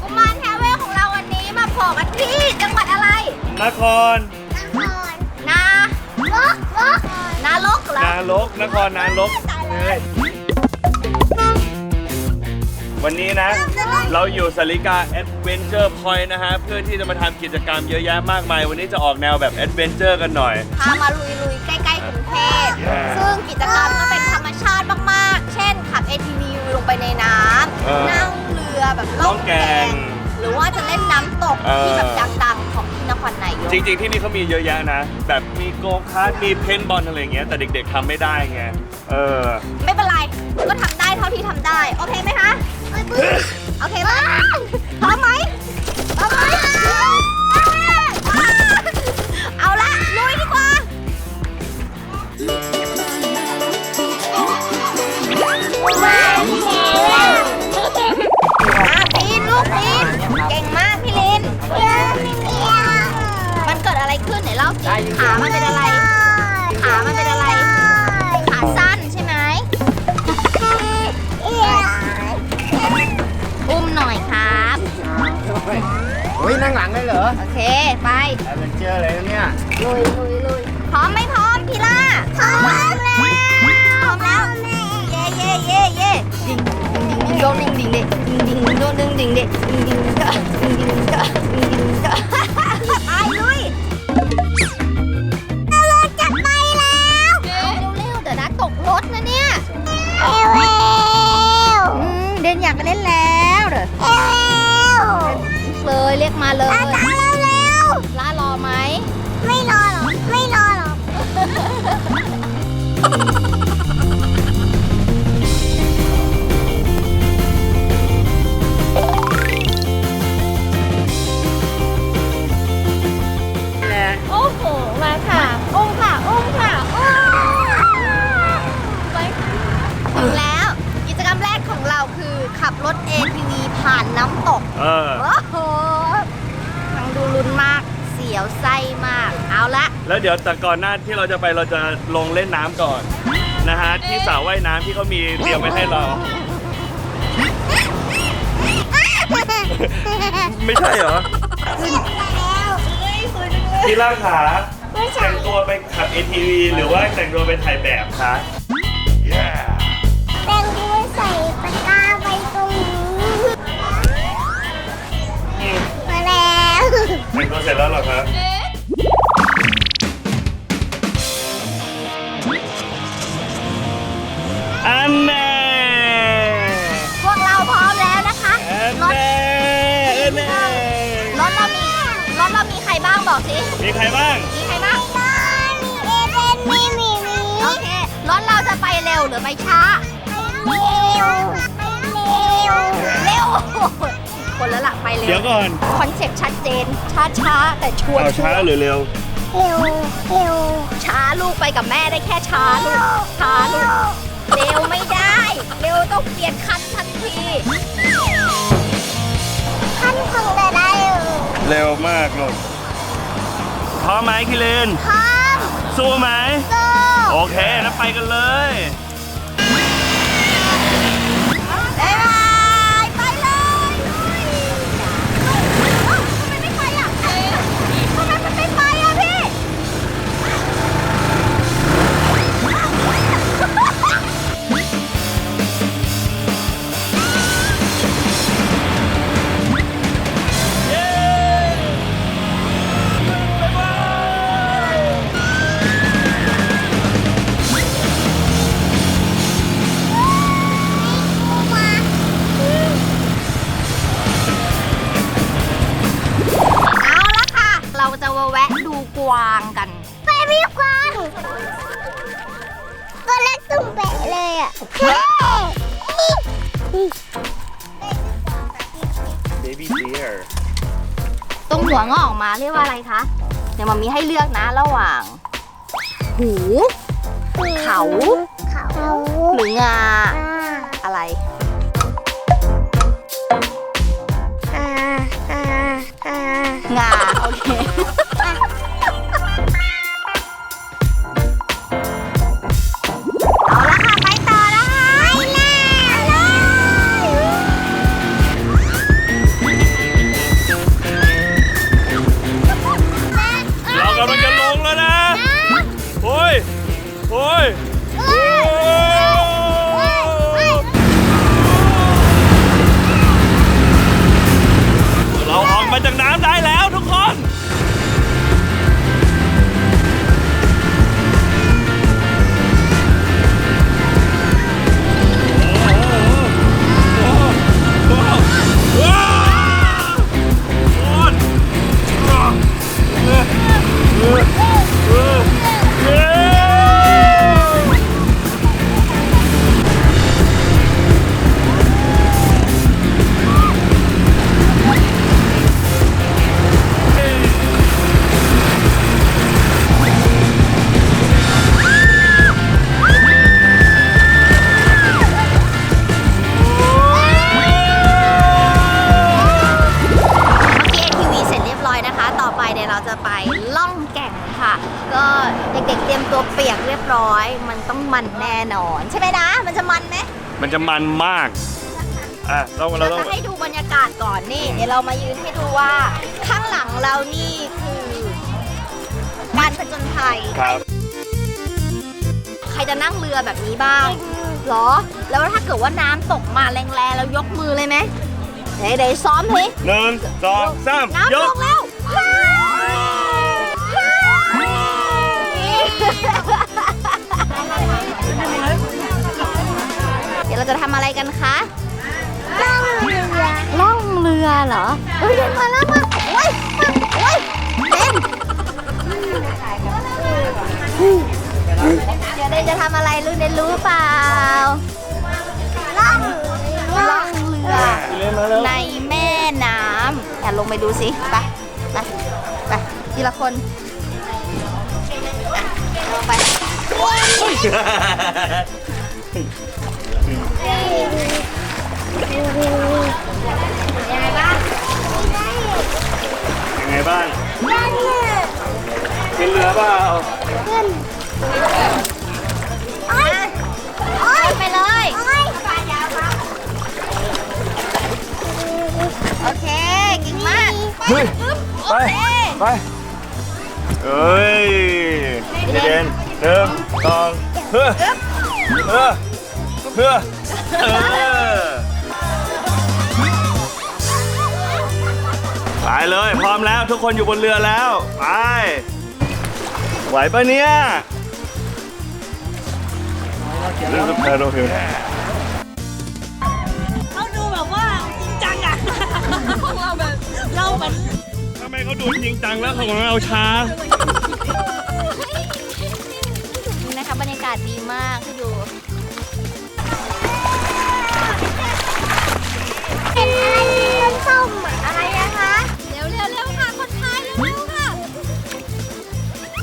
กุมารแทเวลของเราวันนี้มาโผล่กันที่จังหวัดอะไรนครนาลกนาลกเหรอ นารกนครนารกเลยวันนี้นะ เราอยู่สาริกาแอดเวนเจอร์พอยต์นะฮะ เพื่อที่จะมาทำกิจกรรมเยอะแยะมากมาย วันนี้จะออกแนวแบบแอดเวนเจอร์กันหน่อย พามาลุยลุยๆใกล้ๆกรุงเทพอ่าซึ่งกิจกรรมก็เป็นธรรมชาติมาก ๆ เช่นขับ ATV ลงไปในน้ เออำนั่งเรือแบบล่ล่อองงแก่แก่งงหรือว่าจะเล่นน้ำตกเออที่แบบดังๆของที่นครนายกจริงๆที่นี่เขามีเยอะแยะนะ แบบมีโกคาร์ทมีเพนบอลอะไรอย่างเงี้ยแต่เด็ก ๆทำไม่ได้ไงเออ ไม่เป็นไร ก็ทำได้เท่าที่ทำได้ โอเคไหมคะ โอเคไหมพร้อมไหม ขึ้นไหนเล่าสิขามันเป็นอะไร ขามันเป็นอะไร ขาสั้นใช่ไหมอุ้มหน่อยครับเฮ้ยนั่งหลังเลยเหรอโอเค ไปแอดเวนเจอร์เลยนะเนี่ยลุยลุยลุยพร้อมไม่พร้อมพี่ล่าพร้อมแล้วพร้อมแล้ว เย่เย่เย่เย่ดิงดิงดิงดิงโดงดิงดิงเด็ดิงดิงโดงดิงดิงเด็ดิงดิงเดะดิงดิงเดะดิงดิงเดะไป เดนอยากเล่นแล้วเด้อเร็วเลยเรียกมาเลยเร็วล่า ผ่านน้ำตก เออ โอ้โหฟังดูลุ้นมาก เสียวไส้มาก เอาละ แล้วเดี๋ยวแต่ก่อนหน้าที่เราจะไปเราจะลงเล่นน้ำก่อนนะฮะที่สระว่ายน้ำที่เขามีเตรียมไว้ให้เรา ไม่ใช่เหรอที่ล่างขาแต่งตัวไปขับ ATV หรือว่าแต่งตัวไปถ่ายแบบคะ yeah แต่งตัวเสร็จแล้วเหรอครับอันแน่พวกเราพร้อมแล้วนะคะอันรถแน่อันแน่รถเรามีรถเรามีใครบ้างบอกสิ มีใครบ้างมีใครบ้างมีเอเป็นมีหมีมีโอเครถเราจะไปเร็วหรือไปช้า เร็วไปเร็ว เร็ว คนละละไปเร็วเดี๋ยวก่อนคอนเซ็ปต์ชัดเจน ช้าช้าๆแต่ชัวร์เอาช้าหรือเร็วเร็วเร็วช้าลูกไปกับแม่ได้แค่ช้าลูกช้าลูกเร็วไม่ได้ เร็วต้องเปลี่ยนคันทันทีขั้นคงจะได้อยู่เร็วมากลูกพร้อมไหมคิรินพร้อมสู้ไหมสู้โอเคงั้นไปกันเลยบ๊าย baby deer ตรงหัวงอกออกมาเรียกว่าอะไรคะ เดี๋ยวมามีให้เลือกนะระหว่าง หู เขา เขาหรืองาอ่าอะไรอ่าอ่าอ่างา โอเค มาจากน้ำได้แล้ว เราจะไปล่องแก่งค่ะ ก็เด็กๆเตรียมตัวเปียกเรียบร้อย มันต้องมันแน่นอน ใช่ไหมนะ มันจะมันไหมมันจะมันมาก อะเราเราจะให้ดูบรรยากาศก่อนนี่ เดี๋ยวเรามายืนให้ดูว่า ข้างหลังเรานี่คือการผจญภัย ครับ ใครจะนั่งเรือแบบนี้บ้างหรอ แล้วถ้าเกิดว่าน้ำตกมาแรงๆแล้วยกมือเลยไหมเดี๋ยวซ้อมสิหนึ่งสองสามน้ำยลก งแล้ว เดี๋ยวเราจะทำอะไรกันคะ ล่องเรือ ล่องเรือเหรอเฮ้ยเดินมาแล้วมาโอ้ยมาโอ้ยเบนเดี๋ยวเดนจะทำอะไรลูกเดนรู้เปล่า ล่องล่องเรือในแม่น้ำอย่าลงไปดูสิ ไป ไป ไปทีละคน ลงไปยังไงบ้างยังไงบ้างล่องเรือขึ้นเรือเปล่าขึ้นโอ้ยโอ้ยไปเลยโอ้ยโอเคเก่งมาก เฮ้ยโอเคไป เอ้ย เดนหนึ่งสองเฮ้อเฮ้อเฮ้อเออไปเลยพร้อมแล้วทุกคนอยู่บนเรือแล้ว ไป ไหวปะเนี่ยเรื่องสุดท้ายเราคือเขาดูแบบว่าจริงจังอะของเราแบบเราเหมือนทำไมเขาดูจริงจังแล้วของเราช้า นี่นะคะบรรยากาศดีมากให้ดูเป็นอะไรสีส้มๆอะอะไรอะคะเร็วเร็วเร็วค่ะคนไทยเร็วเร็วค่ะ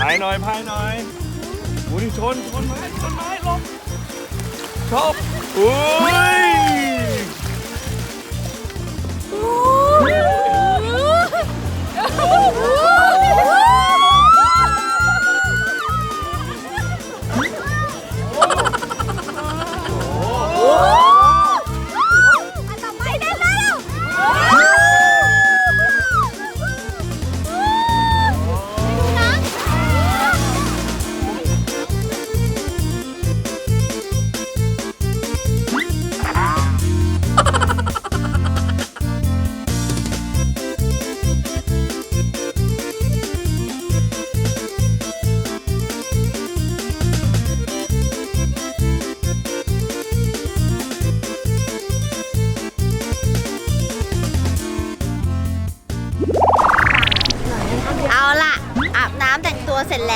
พายหน่อยพายหน่อยโอ้ยชนชนไม้ชนไม้ลงชอบอุ้ยอั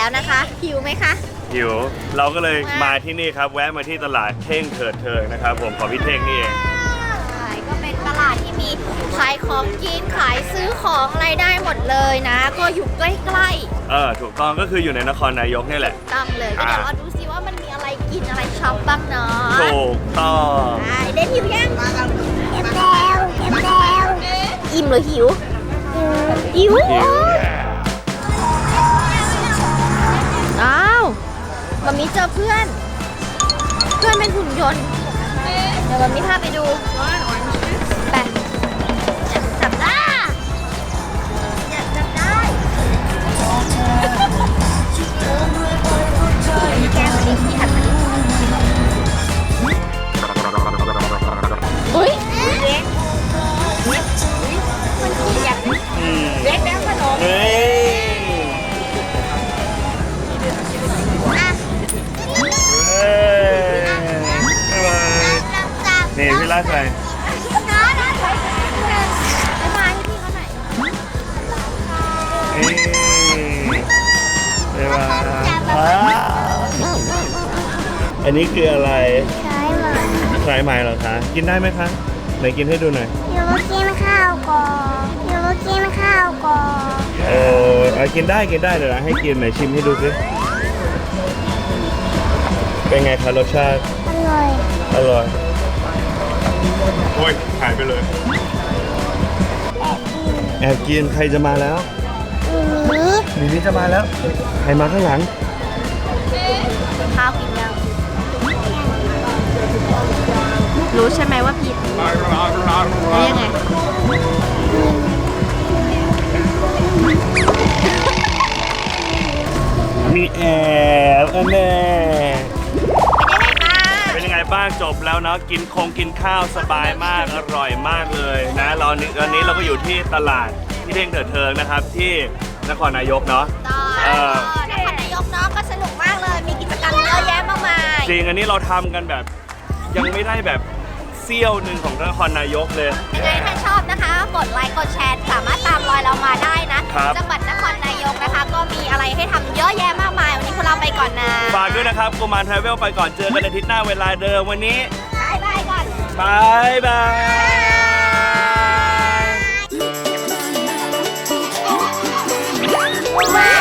แล้วนะคะหิวไหมคะ หิวเราก็เลยมาที่นี่ครับ แวะมาที่ตลาดเท่งเถิดเทิงนะครับ ผมของพี่เท่งนี่เอง ใช่ก็เป็นตลาดที่มีขายของกินขายซื้อของอะไรได้หมดเลยนะ ก็อยู่ใกล้เออถูกต้องก็คืออยู่ในนครนายกนี่แหละ ๆตั้งเลยก็เดี๋ยวอ่ามาดูซิว่ามันมีอะไรกินอะไรช็อปบ้างเนาะถูกต้องใช่เด่นหิวยังเก็บแล้วเก็บแล้วอิ่มหรือหิวหิวหิว มีเจอเพื่อน เพื่อนเป็นหุ่นยนต์ เดี๋ยวมันมีพาไปดู ใส่น้าน้าถอยไปมาให้พี่เขาหน่อยนี่บ๊ายบายว้าวอันนี้คืออะไรใช้หมดสายไหมเหรอคะ กินได้ไหมคะ ไหนกินให้ดูหน่อยยูกินข้าวก่อนยูกินข้าวก่อนเออเอากินได้กินได้เดี๋ยวนะให้กินไหนชิมให้ดูสิ เป็นไงคะรสชาติอร่อย อร่อย โอ้ยหายไปเลย แอบกินใครจะมาแล้วมีนี้มีนี่จะมาแล้ว ใครมาข้างหลัง ข้าวกินยังรู้ใช่ไหมว่าผิดแล้วยังไงมีแอบอันแน่เป็นยังไง บ้างเป็นยังไงบ้างจบแล้วเนาะกินคงกินข้าวสบายมากอร่อยมากเลยนะเรานี้ตอนนี้เราก็อยู่ที่ตลาดที่เท่งเถิดเทิงนะครับ ที่นครนายกเนาะต่อเออนครนายกเนาะก็สนุกมากเลย มีกิจกรรมเยอะแยะมากมายจริงอันนี้เราทำกันแบบ ยังไม่ได้แบบเสี้ยวหนึ่งของนครนายกเลย ยังไงถ้าชอบนะคะ กดไลค์ กดแชร์ สามารถตาม อยเรามาได้นะจังหวัดนครนายกนะคะ ก็มีอะไรให้ทำเยอะแยะมากมาย วันนี้พวกเราไปก่อนนะฝากด้วยนะครับกูมารทราเวลไปก่อนเจอกันอาทิตย์หน้าเวลาเดิมวันนี้บายบายก่อน บายบาย Wow!